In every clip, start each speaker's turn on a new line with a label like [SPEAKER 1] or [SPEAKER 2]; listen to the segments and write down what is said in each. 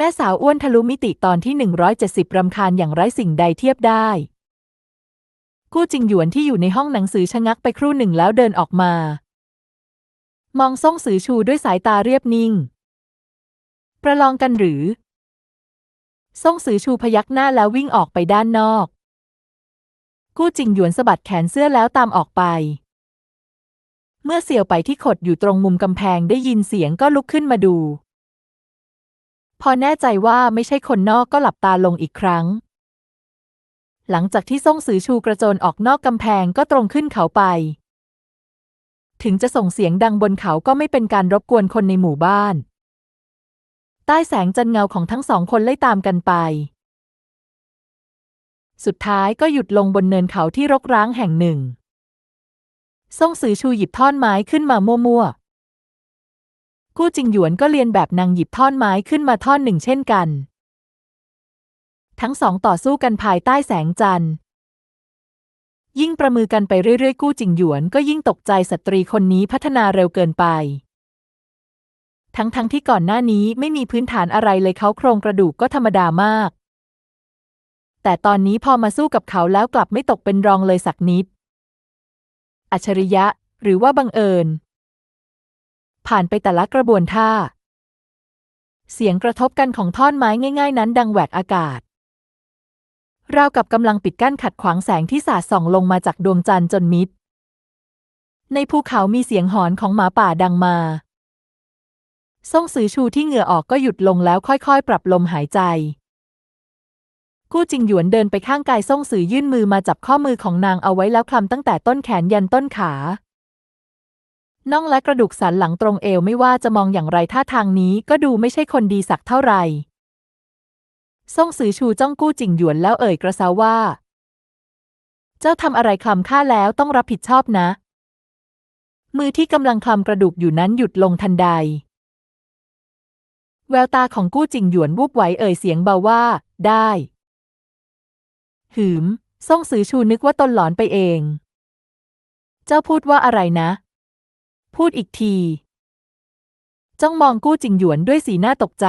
[SPEAKER 1] แม่สาวอ้วนทะลุมิติตอนที่ 170 รำคาญอย่างไร้สิ่งใดเทียบได้ กู้จิงหยวนที่อยู่ในห้องหนังสือชะงักไปครู่หนึ่งแล้วเดินออกมา มองซ่งสือชูด้วยสายตาเรียบนิ่ง ประลองกันหรือซ่งสือชูพยักหน้าแล้ววิ่งออกไปด้านนอก กู้จิงหยวนสะบัดแขนเสื้อแล้วตามออกไป เมื่อเสี่ยวไปที่ขดอยู่ตรงมุมกำแพงได้ยินเสียงก็ลุกขึ้นมาดู พอแน่ใจว่าไม่ใช่คนนอกก็หลับตาลงอีกครั้ง หลังจากที่ซ่งสือชูกระโจนออกนอกกำแพงก็ตรงขึ้นเขาไป ถึงจะส่งเสียงดังบนเขาก็ไม่เป็นการรบกวนคนในหมู่บ้าน ใต้แสงจันเงาของทั้งสองคนไล่ตามกันไป สุดท้ายก็หยุดลงบนเนินเขาที่รกร้างแห่งหนึ่งซ่งสือชูหยิบท่อนไม้ขึ้นมามั่วๆ กู้จิงหยวนก็เรียนแบบนางหยิบท่อนไม้ขึ้นมาท่อนหนึ่งเช่นกัน ทั้งสองต่อสู้กันภายใต้แสงจันทร์ ยิ่งประมือกันไปเรื่อยๆ กู้จิงหยวนก็ยิ่งตกใจสตรีคนนี้พัฒนาเร็วเกินไป ทั้งๆทที่ก่อนหน้านี้ไม่มีพื้นฐานอะไรเลยเขาโครงกระดูกก็ธรรมดามาก แต่ตอนนี้พอมาสู้กับเขาแล้วกลับไม่ตกเป็นรองเลยสักนิด อัจฉริยะ หรือว่าบังเอิญ ผ่านไปแต่ละกระบวนท่า เสียงกระทบกันของท่อนไม้ง่าย ๆ นั้นดังแหวกอากาศราวกับกำลังปิดกั้นขัดขวางแสงที่สาดส่องลงมาจากดวงจันทร์จนมิด ในภูเขามีเสียงหอนของหมาป่าดังมาซ่งสือชูที่เหงื่อออกก็หยุดลงแล้วค่อยๆ ปรับลมหายใจ กู้จิงหยวนเดินไปข้างกายซ่งสือยื่นมือมาจับข้อมือของนางเอาไว้แล้วคลำตั้งแต่ต้นแขนยันต้นขา น่องและกระดูกสันหลังตรงเอวไม่ว่าจะมองอย่างไรท่าทางนี้ก็ดูไม่ใช่คนดีสักเท่าไหร่ซ่งสือชูจ้องกู้จิงหยวนแล้วเอ่ยกระซาว่า เจ้าทำอะไรคลำข้าแล้วต้องรับผิดชอบนะ มือที่กำลังคลำกระดูกอยู่นั้นหยุดลงทันใด แววตาของกู้จิงหยวนวูบไหวเอ่ยเสียงเบาว่า ได้ หืม ซ่งสือชูนึกว่าตนหลอนไปเอง เจ้าพูดว่าอะไรนะ พูดอีกที จ้องมองกู้จิงหยวนด้วยสีหน้าตกใจ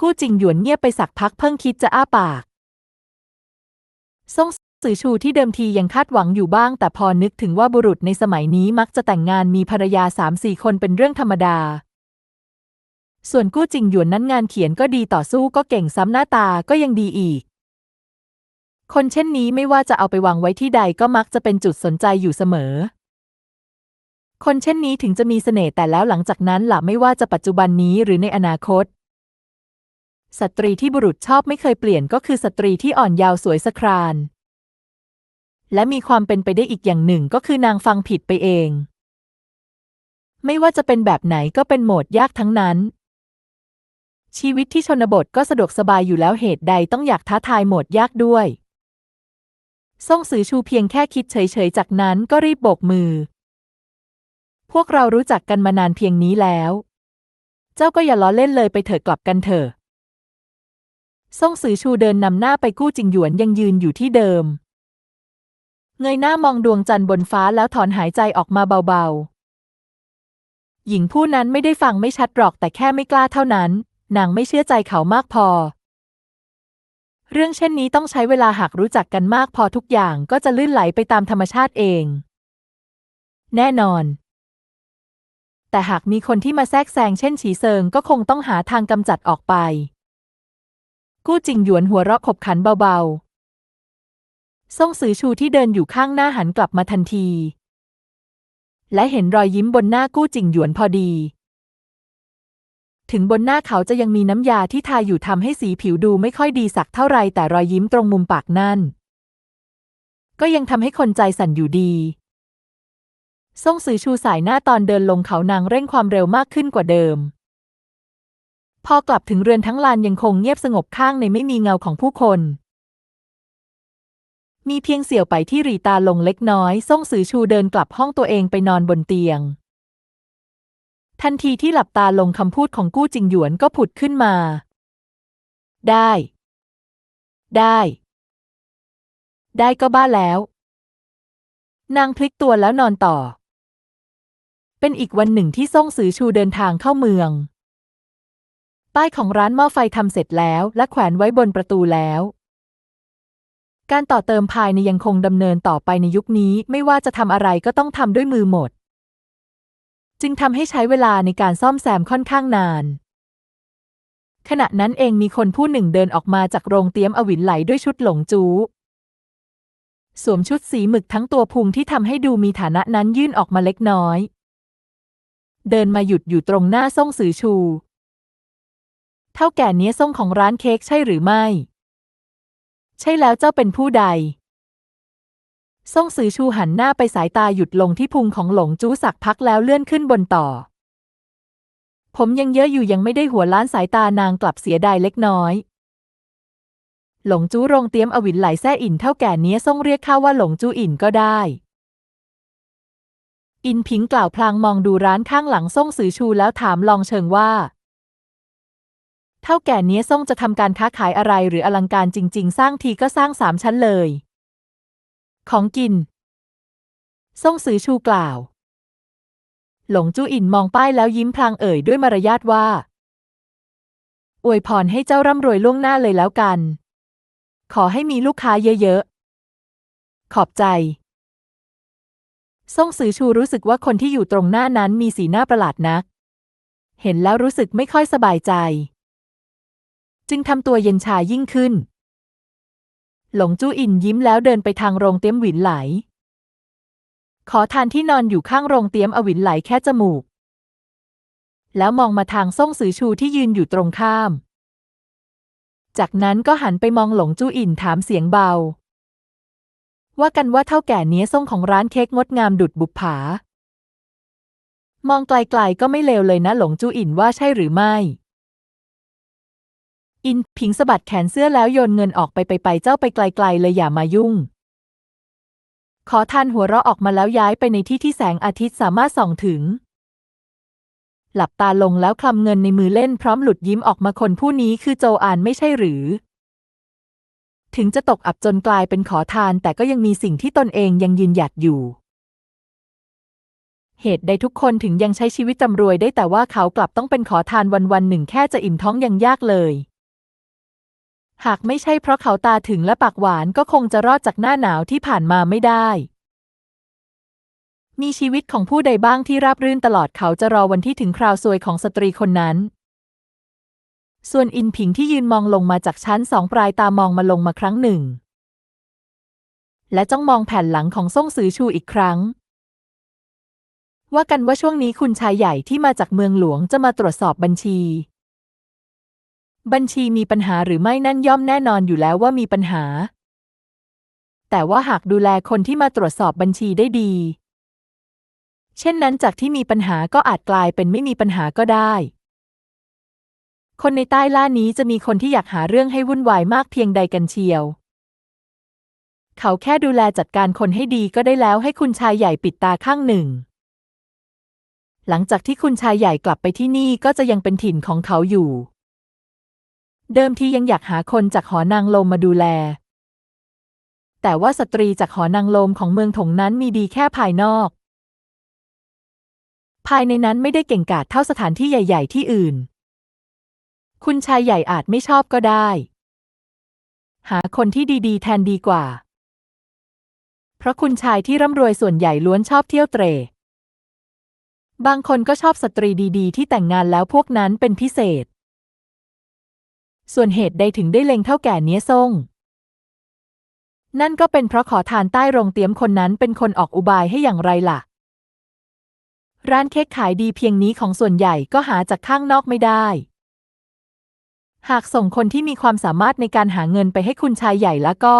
[SPEAKER 1] กู้จิงหยวนเงียบไปสักพักเพิ่งคิดจะอ้าปากซ่งสือชูที่เดิมทียังคาดหวังอยู่บ้าง แต่พอนึกถึงว่าบุรุษในสมัยนี้มักจะแต่งงานมีภรรยาสามสี่คนเป็นเรื่องธรรมดา ส่วนกู้จิงหยวนนั้นงานเขียนก็ดีต่อสู้ก็เก่งซ้ำหน้าตาก็ยังดีอีก คนเช่นนี้ไม่ว่าจะเอาไปวางไว้ที่ใดก็มักจะเป็นจุดสนใจอยู่เสมอ คนเช่นนี้ถึงจะมีเสน่ห์แต่แล้วหลังจากนั้นล่ะไม่ว่าจะปัจจุบันนี้หรือในอนาคต สตรีที่บุรุษชอบไม่เคยเปลี่ยนก็คือสตรีที่อ่อนยาวสวยสคราน และมีความเป็นไปได้อีกอย่างหนึ่งก็คือนางฟังผิดไปเอง ไม่ว่าจะเป็นแบบไหนก็เป็นโหมดยากทั้งนั้น ชีวิตที่ชนบทก็สะดวกสบายอยู่แล้วเหตุใดต้องอยากท้าทายโหมดยากด้วย ซ่งสือชูเพียงแค่คิดเฉยๆ จากนั้นก็รีบโบกมือ พวกเรารู้จักกันมานานเพียงนี้แล้ว เจ้าก็อย่าล้อเล่นเลยไปเถอะกลับกันเถอะซ่งสือชูเดินนำหน้าไปกู้จิงหยวนยังยืนอยู่ที่เดิม เงยหน้ามองดวงจันทร์บนฟ้าแล้วถอนหายใจออกมาเบาๆ หญิงผู้นั้นไม่ได้ฟังไม่ชัดหรอกแต่แค่ไม่กล้าเท่านั้น นางไม่เชื่อใจเขามากพอ เรื่องเช่นนี้ต้องใช้เวลาหากรู้จักกันมากพอทุกอย่างก็จะลื่นไหลไปตามธรรมชาติเอง แน่นอน แต่หากมีคนที่มาแทรกแซงเช่นฉีเซิงก็คงต้องหาทางกำจัดออกไป กู้จิงหยวนหัวเราะขบขันเบาๆซ่งสือชูที่เดินอยู่ข้างหน้าหันกลับมาทันที และเห็นรอยยิ้มบนหน้ากู้จิงหยวนพอดี ถึงบนหน้าเขาจะยังมีน้ำยาที่ทาอยู่ทำให้สีผิวดูไม่ค่อยดีสักเท่าไรแต่รอยยิ้มตรงมุมปากนั่น ก็ยังทำให้คนใจสั่นอยู่ดี ซ่งสือชูสายหน้าตอนเดินลงเขานางเร่งความเร็วมากขึ้นกว่าเดิม พอกลับถึงเรือนทั้งลานยังคงเงียบสงบข้างในไม่มีเงาของผู้คน มีเพียงเสี่ยวไปที่รีตาลงเล็กน้อยซ่งสือชูเดินกลับห้องตัวเองไปนอนบนเตียง ทันทีที่หลับตาลงคำพูดของกู้จิงหยวนก็ผุดขึ้นมา ได้ ได้ ได้ก็บ้าแล้วนางพลิกตัวแล้วนอนต่อ เป็นอีกวันหนึ่งที่ซ่งสือชูเดินทางเข้าเมือง ป้ายของร้านหม้อไฟทำเสร็จแล้วและแขวนไว้บนประตูแล้ว การต่อเติมภายในยังคงดำเนินต่อไปในยุคนี้ไม่ว่าจะทำอะไรก็ต้องทำด้วยมือหมด จึงทำให้ใช้เวลาในการซ่อมแซมค่อนข้างนาน ขณะนั้นเองมีคนผู้หนึ่งเดินออกมาจากโรงเตี๊ยมอวินไหลด้วยชุดหลงจูสวมชุดสีหมึกทั้งตัวพุงที่ทำให้ดูมีฐานะนั้นยื่นออกมาเล็กน้อย เดินมาหยุดอยู่ตรงหน้าซ่งสือชู เท่าแก่เนี้ยซ่งของร้านเค้กใช่หรือไม่ ใช่แล้วเจ้าเป็นผู้ใดซ่งสือชูหันหน้าไปสายตาหยุดลงที่พุงของหลงจู้สักพักแล้วเลื่อนขึ้นบนต่อ ผมยังเยอะอยู่ยังไม่ได้หัวล้านสายตานางกลับเสียดายเล็กน้อยหลงจู้รงเตียมอวินไหลแซ่อินเท่าแก่เนี้ยซ่งเรียกข้าว่าหลงจู้อินก็ได้ อินพิงกล่าวพลางมองดูร้านข้างหลังซ่งสือชูแล้วถามลองเชิงว่า เท่าแก่เนี้ยซ่งจะทำการค้าขายอะไรหรืออลังการจริง ๆ สร้างทีก็สร้างสามชั้นเลย ของกินซ่งสือชูกล่าว หลงจู้อินมองป้ายแล้วยิ้มพลางเอ่ยด้วยมารยาทว่า อวยพรให้เจ้าร่ำรวยล่วงหน้าเลยแล้วกัน ขอให้มีลูกค้าเยอะๆ ขอบใจ ซ่งสือชูรู้สึกว่าคนที่อยู่ตรงหน้านั้นมีสีหน้าประหลาดนัก เห็นแล้วรู้สึกไม่ค่อยสบายใจ จึงทำตัวเย็นชายิ่งขึ้น หลงจู้อินยิ้มแล้วเดินไปทางโรงเตี้ยมหวินไหล ขอทานที่นอนอยู่ข้างโรงเตี้ยมอวินไหลแค่จมูก แล้วมองมาทางซ่งสือชูที่ยืนอยู่ตรงข้าม จากนั้นก็หันไปมองหลงจู้อินถามเสียงเบา ว่ากันว่าเท่าแก่เนี้ยซ่งของร้านเค้กงดงามดุดบุปผา มองไกลๆก็ไม่เลวเลยนะหลงจูอินว่าใช่หรือไม่ อินผิงสะบัดแขนเสื้อแล้วโยนเงินออกไปไปไปเจ้าไปไกลๆเลยอย่ามายุ่ง ขอทานหัวเราะออกมาแล้วย้ายไปในที่ที่แสงอาทิตย์สามารถส่องถึง หลับตาลงแล้วคลำเงินในมือเล่นพร้อมหลุดยิ้มออกมาคนผู้นี้คือโจอานไม่ใช่หรือ ถึงจะตกอับจนกลายเป็นขอทานแต่ก็ยังมีสิ่งที่ตนเองยังยืนหยัดอยู่ เหตุใดทุกคนถึงยังใช้ชีวิตจำรวยได้แต่ว่าเขากลับต้องเป็นขอทานวันวันหนึ่งแค่จะอิ่มท้องยังยากเลย หากไม่ใช่เพราะเขาตาถึงและปากหวานก็คงจะรอดจากหน้าหนาวที่ผ่านมาไม่ได้ มีชีวิตของผู้ใดบ้างที่ราบรื่นตลอดเขาจะรอวันที่ถึงคราวซวยของสตรีคนนั้น ส่วนอินผิงที่ยืนมองลงมาจากชั้นสองปลายตามองมาลงมาครั้งหนึ่ง และจ้องมองแผ่นหลังของซ่งซือชูอีกครั้ง ว่ากันว่าช่วงนี้คุณชายใหญ่ที่มาจากเมืองหลวงจะมาตรวจสอบบัญชี บัญชีมีปัญหาหรือไม่นั่นย่อมแน่นอนอยู่แล้วว่ามีปัญหา แต่ว่าหากดูแลคนที่มาตรวจสอบบัญชีได้ดี เช่นนั้นจากที่มีปัญหาก็อาจกลายเป็นไม่มีปัญหาก็ได้ คนในใต้ล่านี้จะมีคนที่อยากหาเรื่องให้วุ่นวายมากเพียงใดกันเชียว เขาแค่ดูแลจัดการคนให้ดีก็ได้แล้วให้คุณชายใหญ่ปิดตาข้างหนึ่ง หลังจากที่คุณชายใหญ่กลับไปที่นี่ก็จะยังเป็นถิ่นของเขาอยู่ เดิมทียังอยากหาคนจากหอนางลมมาดูแล แต่ว่าสตรีจากหอนางลมของเมืองถงนั้นมีดีแค่ภายนอก ภายในนั้นไม่ได้เก่งกาจเท่าสถานที่ใหญ่ ๆ ที่อื่น คุณชายใหญ่อาจไม่ชอบก็ได้ หาคนที่ดีๆ แทนดีกว่า เพราะคุณชายที่ร่ำรวยส่วนใหญ่ล้วนชอบเที่ยวเตร่บางคนก็ชอบสตรีดีๆ ที่แต่งงานแล้วพวกนั้นเป็นพิเศษ ส่วนเหตุใดถึงได้เล็งเท่าแก่เนี้ยซ่ง นั่นก็เป็นเพราะขอทานใต้โรงเตี๊ยมคนนั้นเป็นคนออกอุบายให้อย่างไรล่ะ ร้านเค้กขายดีเพียงนี้ของส่วนใหญ่ก็หาจากข้างนอกไม่ได้ หากส่งคนที่มีความสามารถในการหาเงินไปให้คุณชายใหญ่แล้วก็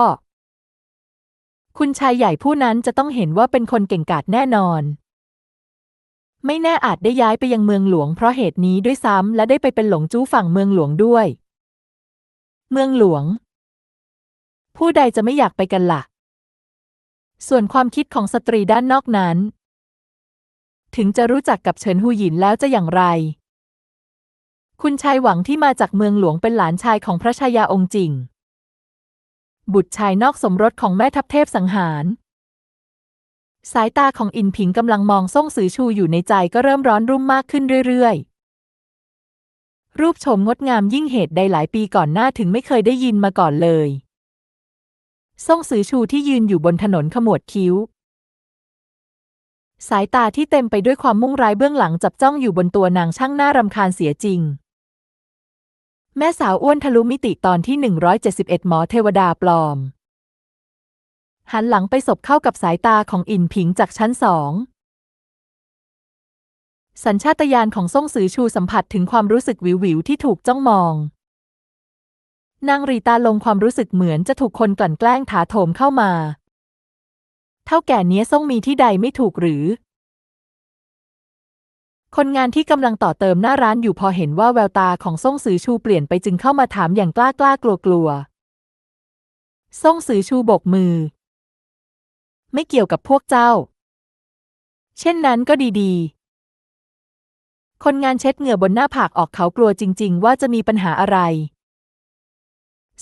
[SPEAKER 1] คุณชายใหญ่ผู้นั้นจะต้องเห็นว่าเป็นคนเก่งกาจแน่นอน ไม่แน่อาจได้ย้ายไปยังเมืองหลวงเพราะเหตุนี้ด้วยซ้ำและได้ไปเป็นหลงจู้ฝั่งเมืองหลวงด้วย เมืองหลวง ผู้ใดจะไม่อยากไปกันละ่ะ ส่วนความคิดของสตรีด้านนอกนั้น ถึงจะรู้จักกับเฉินหูหยินแล้วจะอย่างไร คุณชายหวังที่มาจากเมืองหลวงเป็นหลานชายของพระชายาองค์จริง บุตรชายนอกสมรสของแม่ทัพเทพสังหาร สายตาของอินผิงกำลังมองซ่งสือชูอยู่ในใจก็เริ่มร้อนรุ่มมากขึ้นเรื่อยรูปโฉมงดงามยิ่งเหตุใดหลายปีก่อนหน้าถึงไม่เคยได้ยินมาก่อนเลยซ่งซือชูที่ยืนอยู่บนถนนขมวดคิ้วสายตาที่เต็มไปด้วยความมุ่งร้ายเบื้องหลังจับจ้องอยู่บนตัวนางช่างน่ารำคาญเสียจริง แม่สาวอ้วนทะลุมิติตอนที่ 171 หมอเทวดาปลอม หันหลังไปสบเข้ากับสายตาของอินผิงจากชั้นสองสัญชาตญาณของซ่งซือชูสัมผัสถึงความรู้สึกวิววิวที่ถูกจ้องมอง นางรีตาลงความรู้สึกเหมือนจะถูกคนกลั่นแกล้งถาโถมเข้ามา เท่าแก่เนี้ยซ่งมีที่ใดไม่ถูกหรือ คนงานที่กำลังต่อเติมหน้าร้านอยู่พอเห็นว่าแววตาของซ่งซือชูเปลี่ยนไปจึงเข้ามาถามอย่างกล้ากล้ากลัวกลัวซ่งซือชูบกมือ ไม่เกี่ยวกับพวกเจ้า เช่นนั้นก็ดีๆ คนงานเช็ดเหงื่อบนหน้าผากออกเขากลัวจริง ๆ ว่าจะมีปัญหาอะไร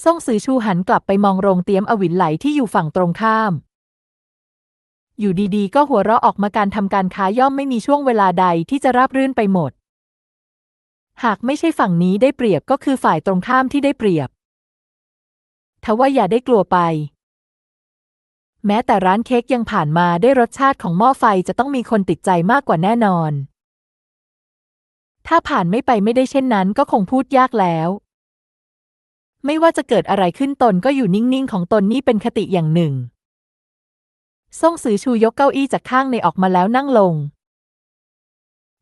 [SPEAKER 1] ซ่งซือชูหันกลับไปมองโรงเตี๊ยมอวินไหลที่อยู่ฝั่งตรงข้าม อยู่ดีๆ ก็หัวเราะออกมาการทำการค้าย่อมไม่มีช่วงเวลาใดที่จะราบรื่นไปหมด หากไม่ใช่ฝั่งนี้ได้เปรียบก็คือฝ่ายตรงข้ามที่ได้เปรียบทว่าอย่าได้กลัวไป แม้แต่ร้านเค้กยังผ่านมาได้รสชาติของหม้อไฟจะต้องมีคนติดใจมากกว่าแน่นอน ถ้าผ่านไม่ไปไม่ได้เช่นนั้นก็คงพูดยากแล้วไม่ว่าจะเกิดอะไรขึ้นตนก็อยู่นิ่ง ๆ ของตนนี่เป็นคติอย่างหนึ่ง ซ่งซือชูยกเก้าอี้จากข้างในออกมาแล้วนั่งลง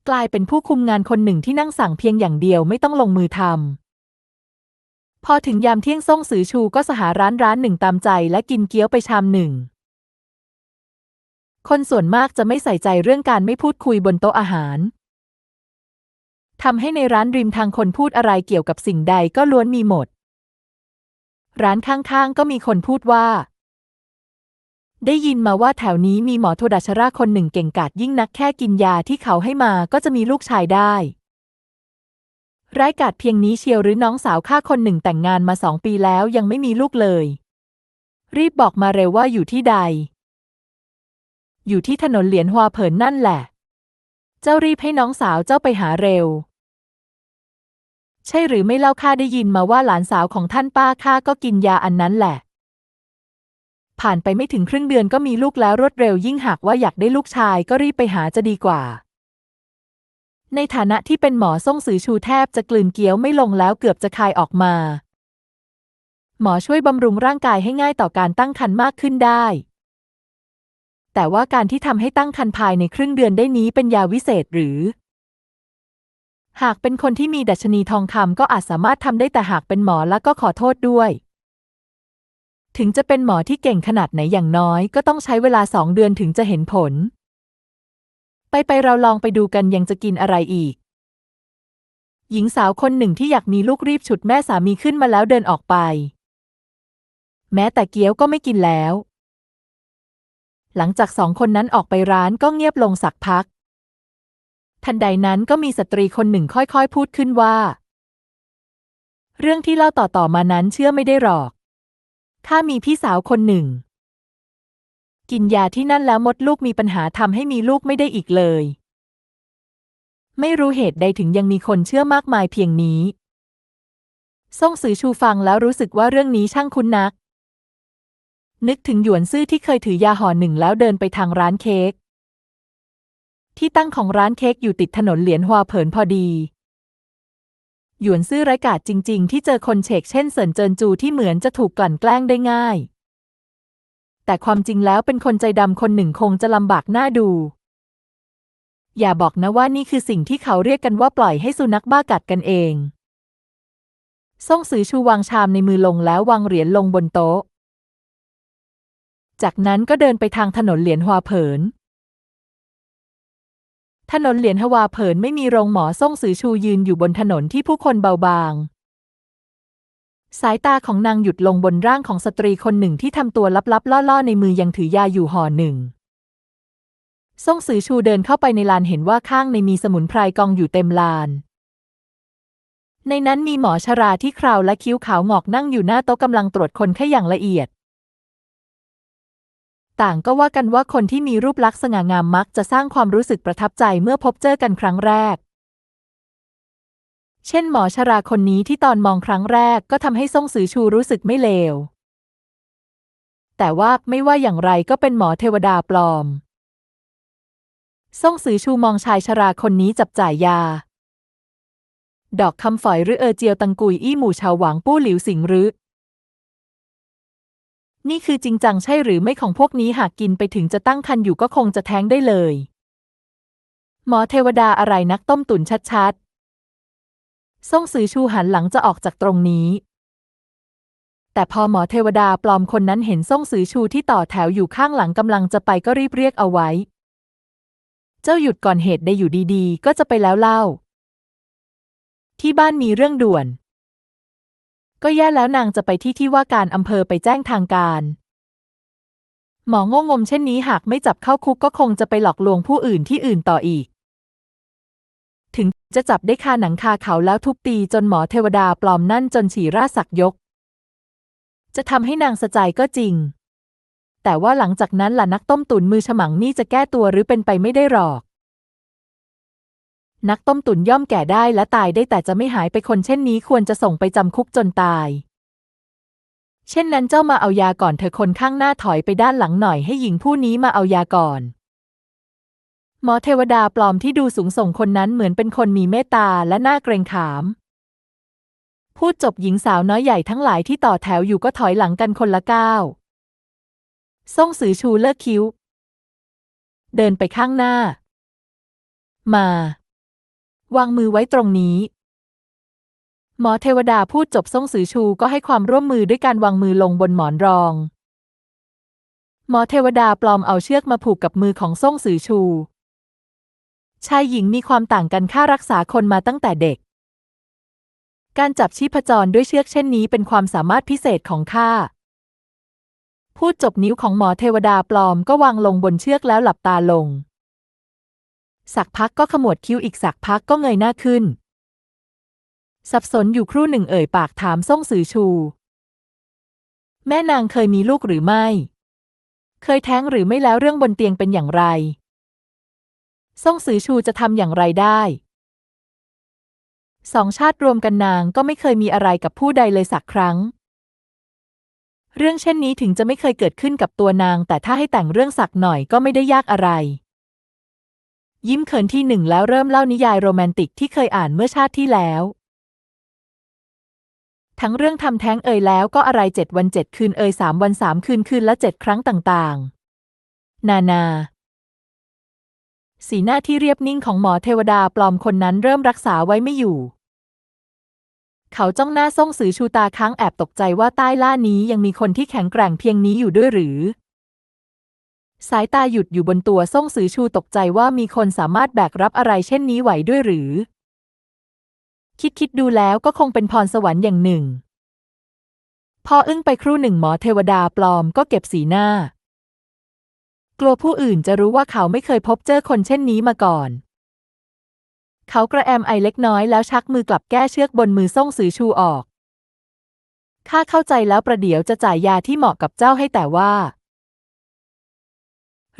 [SPEAKER 1] กลายเป็นผู้คุมงานคนหนึ่งที่นั่งสั่งเพียงอย่างเดียวไม่ต้องลงมือทำพอถึงยามเที่ยงซ่งซือชูก็สหาร้านร้านหนึ่งตามใจและกินเกี๊ยวไปชามหนึ่ง คนส่วนมากจะไม่ใส่ใจเรื่องการไม่พูดคุยบนโต๊ะอาหารทำให้ในร้านริมทางคนพูดอะไรเกี่ยวกับสิ่งใดก็ล้วนมีหมด ร้านข้างๆก็มีคนพูดว่า ได้ยินมาว่าแถวนี้มีหมอโทดัชราคนหนึ่งเก่งกาจยิ่งนักแค่กินยาที่เขาให้มาก็จะมีลูกชายได้ ร้ายกาจเพียงนี้เชียวหรือน้องสาวข้าคนหนึ่งแต่งงานมาสองปีแล้วยังไม่มีลูกเลย รีบบอกมาเร็วว่าอยู่ที่ใด อยู่ที่ถนนเหลียนฮวาเผินนั่นแหละ เจ้ารีบให้น้องสาวเจ้าไปหาเร็ว ใช่หรือไม่เล่าข้าได้ยินมาว่าหลานสาวของท่านป้าข้าก็กินยาอันนั้นแหละ ผ่านไปไม่ถึงครึ่งเดือนก็มีลูกแล้วรวดเร็วยิ่งหากว่าอยากได้ลูกชายก็รีบไปหาจะดีกว่า ในฐานะที่เป็นหมอส่งสือชูแทบจะกลืนเกี๊ยวไม่ลงแล้วเกือบจะคายออกมา หมอช่วยบำรุงร่างกายให้ง่ายต่อการตั้งครรภ์มากขึ้นได้ แต่ว่าการที่ทำให้ตั้งครรภ์ภายในครึ่งเดือนได้นี้เป็นยาวิเศษหรือ หากเป็นคนที่มีดัชนีทองคำก็อาจสามารถทำได้แต่หากเป็นหมอแล้วก็ขอโทษด้วย ถึงจะเป็นหมอที่เก่งขนาดไหนอย่างน้อยก็ต้องใช้เวลาสองเดือนถึงจะเห็นผล ไปไปเราลองไปดูกันยังจะกินอะไรอีก หญิงสาวคนหนึ่งที่อยากมีลูกรีบฉุดแม่สามีขึ้นมาแล้วเดินออกไป แม้แต่เกี๊ยวก็ไม่กินแล้ว หลังจากสองคนนั้นออกไปร้านก็เงียบลงสักพัก ทันใดนั้นก็มีสตรีคนหนึ่งค่อยๆ พูดขึ้นว่า เรื่องที่เล่าต่อๆมานั้นเชื่อไม่ได้หรอก ข้ามีพี่สาวคนหนึ่ง กินยาที่นั่นแล้วมดลูกมีปัญหาทำให้มีลูกไม่ได้อีกเลย ไม่รู้เหตุใดถึงยังมีคนเชื่อมากมายเพียงนี้ซ่งซือชูฟังแล้วรู้สึกว่าเรื่องนี้ช่างคุ้นนัก นึกถึงหยวนซื่อที่เคยถือยาห่อหนึ่งแล้วเดินไปทางร้านเค้กที่ตั้งของร้านเค้กอยู่ติดถนนเหลียนฮวาเผินพอดี หยวนซื่อไร้กาจจริง ๆ ที่เจอคนเฉกเช่นเซินเจินจูที่เหมือนจะถูกกลั่นแกล้งได้ง่าย แต่ความจริงแล้วเป็นคนใจดำคนหนึ่งคงจะลำบากหน้าดู อย่าบอกนะว่านี่คือสิ่งที่เขาเรียกกันว่าปล่อยให้สุนัขบ้ากัดกันเองซ่งซือชูวางชามในมือลงแล้ววางเหรียญลงบนโต๊ะ จากนั้นก็เดินไปทางถนนเหลียนฮวเผิน ถนนเหลียนฮวาเผินไม่มีโรงหมอซ่งซือชูยืนอยู่บนถนนที่ผู้คนเบาบาง สายตาของนางหยุดลงบนร่างของสตรีคนหนึ่งที่ทำตัวลับๆล่อๆ ในมือยังถือยาอยู่ห่อหนึ่งซ่งซือชูเดินเข้าไปในลานเห็นว่าข้างในมีสมุนไพรกองอยู่เต็มลาน ในนั้นมีหมอชราที่คราวและคิ้วขาวหงอกนั่งอยู่หน้าโต๊ะกำลังตรวจคนไข้อย่างละเอียด ต่างก็ว่ากันว่าคนที่มีรูปลักษณ์สง่างามมักจะสร้างความรู้สึกประทับใจเมื่อพบเจอกันครั้งแรก เช่นหมอชราคนนี้ที่ตอนมองครั้งแรกก็ทำให้ซ่งสือชูรู้สึกไม่เลว แต่ว่าไม่ว่าอย่างไรก็เป็นหมอเทวดาปลอม ซ่งสือชูมองชายชราคนนี้จับจ่ายยา ดอกคำฝอยหรือเออเจียวตังกุยอี้หมู่ชาวหวางปู้หลิวสิงหรือ นี่คือจริงจังใช่หรือไม่ของพวกนี้หากกินไปถึงจะตั้งคันอยู่ก็คงจะแท้งได้เลย หมอเทวดาอะไรนักต้มตุ๋นชัดๆซ่งซือชูหันหลังจะออกจากตรงนี้ แต่พอหมอเทวดาปลอมคนนั้นเห็นซ่งซือชูที่ต่อแถวอยู่ข้างหลังกำลังจะไปก็รีบเรียกเอาไว้ เจ้าหยุดก่อนเหตุได้อยู่ดีๆ ก็จะไปแล้วเล่า ที่บ้านมีเรื่องด่วน ก็แย่แล้วนางจะไปที่ที่ว่าการอำเภอไปแจ้งทางการ หมอโง่งมเช่นนี้หากไม่จับเข้าคุกก็คงจะไปหลอกลวงผู้อื่นที่อื่นต่ออีก ถึงจะจับได้คาหนังคาเขาแล้วทุบตีจนหมอเทวดาปลอมนั่นจนฉี่ราดสักยก จะทำให้นางสะใจก็จริง แต่ว่าหลังจากนั้นล่ะนักต้มตุ๋นมือฉมังนี่จะแก้ตัวหรือเป็นไปไม่ได้หรอก นักต้มตุ๋นย่อมแก่ได้และตายได้แต่จะไม่หายไปคนเช่นนี้ควรจะส่งไปจำคุกจนตาย เช่นนั้นเจ้ามาเอายาก่อนเธอคนข้างหน้าถอยไปด้านหลังหน่อยให้หญิงผู้นี้มาเอายาก่อนหมอเทวดาปลอมที่ดูสูงส่งคนนั้นเหมือนเป็นคนมีเมตตาและน่าเกรงขาม พูดจบหญิงสาวน้อยใหญ่ทั้งหลายที่ต่อแถวอยู่ก็ถอยหลังกันคนละก้าวซ่งสือชูเลิกคิ้ว เดินไปข้างหน้า มา วางมือไว้ตรงนี้ หมอเทวดาพูดจบซ่งสือชูก็ให้ความร่วมมือด้วยการวางมือลงบนหมอนรอง หมอเทวดาปลอมเอาเชือกมาผูกกับมือของซ่งสือชู ชายหญิงมีความต่างกันค่ารักษาคนมาตั้งแต่เด็ก การจับชีพจรด้วยเชือกเช่นนี้เป็นความสามารถพิเศษของข้าพูดจบนิ้วของหมอเทวดาปลอมก็วางลงบนเชือกแล้วหลับตาลง สักพักก็ขมวดคิ้วอีกสักพักก็เงยหน้าขึ้น สับสนอยู่ครู่หนึ่งเอ่ยปากถามซ่งสือชู แม่นางเคยมีลูกหรือไม่ เคยแท้งหรือไม่แล้วเรื่องบนเตียงเป็นอย่างไรซ่งสือชูจะทำอย่างไรได้สองชาติรวมกันนางก็ไม่เคยมีอะไรกับผู้ใดเลยสักครั้ง เรื่องเช่นนี้ถึงจะไม่เคยเกิดขึ้นกับตัวนาง แต่ถ้าให้แต่งเรื่องสักหน่อยก็ไม่ได้ยากอะไร ยิ้มเขินที่หนึ่งแล้วเริ่มเล่านิยายโรแมนติกที่เคยอ่านเมื่อชาติที่แล้ว ทั้งเรื่องทำแท้งเอ่ยแล้วก็อะไรเจ็ดวันเจ็ดคืนเอ่ยสามวันสามคืนคืนละเจ็ดครั้งต่างๆ นานา สีหน้าที่เรียบนิ่งของหมอเทวดาปลอมคนนั้นเริ่มรักษาไว้ไม่อยู่ เขาจ้องหน้าซ่งสือชูตาค้างแอบตกใจว่าใต้ล่านี้ยังมีคนที่แข็งแกร่งเพียงนี้อยู่ด้วยหรือ สายตาหยุดอยู่บนตัวซ่งสือชูตกใจว่ามีคนสามารถแบกรับอะไรเช่นนี้ไหวด้วยหรือ คิดคิดดูแล้วก็คงเป็นพรสวรรค์อย่างหนึ่ง พออึ้งไปครู่หนึ่งหมอเทวดาปลอมก็เก็บสีหน้า กลัวผู้อื่นจะรู้ว่าเขาไม่เคยพบเจอคนเช่นนี้มาก่อน เขากระแอมไอเล็กน้อยแล้วชักมือกลับแก้เชือกบนมือซ่งสือชูออกข้าเข้าใจแล้วประเดี๋ยวจะจ่ายยาที่เหมาะกับเจ้าให้แต่ว่า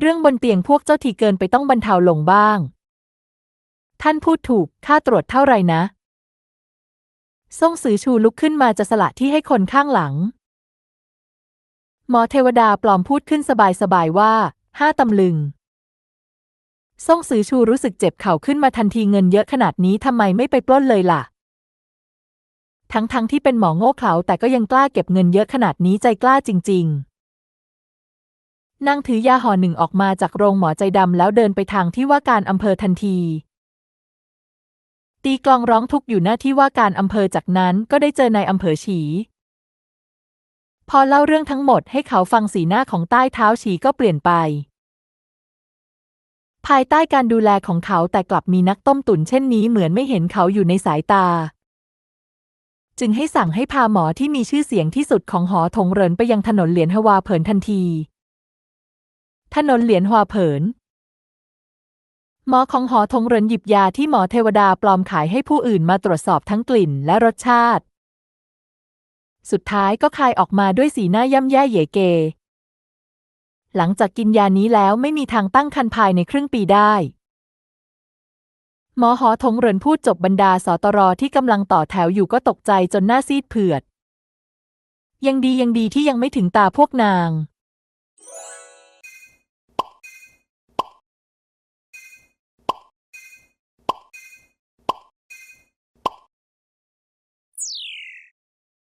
[SPEAKER 1] เรื่องบนเตียงพวกเจ้าทีเกินไปต้องบรรเทาลงบ้าง ท่านพูดถูก ค่าตรวจเท่าไรนะซ่งสือชูลุกขึ้นมาจะสละที่ให้คนข้างหลัง หมอเทวดาปลอมพูดขึ้นสบายๆว่า ห้าตำลึงซ่งสือชูรู้สึกเจ็บเข่าขึ้นมาทันทีเงินเยอะขนาดนี้ทำไมไม่ไปปล้นเลยล่ะ ทั้งๆทที่เป็นหมอโง่เขลาแต่ก็ยังกล้าเก็บเงินเยอะขนาดนี้ใจกล้าจริง ๆ นางถือยาห่อหนึ่งออกมาจากโรงหมอใจดำแล้วเดินไปทางที่ว่าการอำเภอทันที ตีกลองร้องทุกข์อยู่หน้าที่ว่าการอำเภอจากนั้นก็ได้เจอนายอำเภอฉี พอเล่าเรื่องทั้งหมดให้เขาฟังสีหน้าของใต้เท้าฉีก็เปลี่ยนไป ภายใต้การดูแลของเขาแต่กลับมีนักต้มตุ๋นเช่นนี้เหมือนไม่เห็นเขาอยู่ในสายตาจึงให้สั่งให้พาหมอที่มีชื่อเสียงที่สุดของหอถงเรินไปยังถนนเหลียนฮวาเผินทันที ถนนเหลียนฮวาเผิน หมอของหอถงเรินหยิบยาที่หมอเทวดาปลอมขายให้ผู้อื่นมาตรวจสอบทั้งกลิ่นและรสชาติ สุดท้ายก็คายออกมาด้วยสีหน้าย่ำแย่เหยเก หลังจากกินยานี้แล้วไม่มีทางตั้งครรภ์ภายในครึ่งปีได้หมอหอทงเรินพูดจบบรรดาสตรที่กำลังต่อแถวอยู่ก็ตกใจจนหน้าซีดเผือด ยังดียังดีที่ยังไม่ถึงตาพวกนาง